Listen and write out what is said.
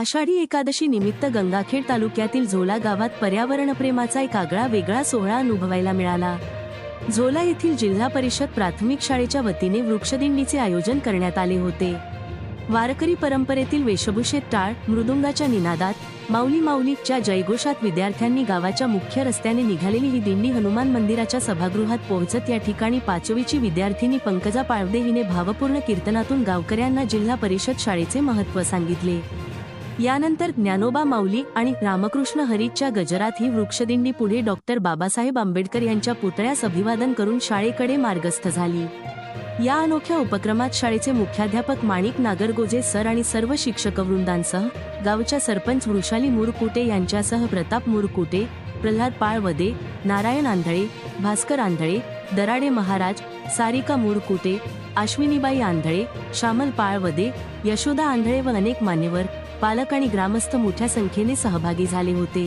आषाढी एकादशी निमित्त गंगाखेड तालुक्यातील झोला गावात पर्यावरणप्रेमाचा एक आगळा वेगळा सोहळा अनुभवायला मिळाला. झोला येथील जिल्हा परिषद प्राथमिक शाळेच्या वतीने वृक्षदिंडीचे आयोजन करण्यात आले होते. वारकरी परंपरेतील वेशभूषेत टाळ मृदुंगाच्या निनादात माऊली माऊलीच्या जयघोषात विद्यार्थ्यांनी गावाच्या मुख्य रस्त्याने निघालेली ही दिंडी हनुमान मंदिराच्या सभागृहात पोहोचत या ठिकाणी पाचवीची विद्यार्थिनी पंकजा पाळदे हिने भावपूर्ण कीर्तनातून गावकऱ्यांना जिल्हा परिषद शाळेचे महत्त्व सांगितले. यानंतर ज्ञानोबा माऊली आणि रामकृष्ण हरीच्या गजरात ही वृक्षदिंडी पुढे डॉक्टर बाबासाहेब आंबेडकर यांच्या पुतळ्यास अभिवादन करून शाळेकडे मार्गस्थ झाली. या अनोख्या उपक्रमात शाळेचे मुख्याध्यापक माणिक नागरगोजे सर आणि सर्व शिक्षक वृंदांसह गावच्या सरपंच वृषाली मुरकुटे यांच्यासह प्रताप मुरकुटे प्रल्हाद पाळवदे नारायण आंधळे भास्कर आंधळे दराडे महाराज सारिका मुरकुटे अश्विनीबाई आंधळे श्यामल पाळवदे यशोदा आंधळे व अनेक मान्यवर पालक आणि ग्रामस्थ मोठ्या संख्येने सहभागी झाले होते.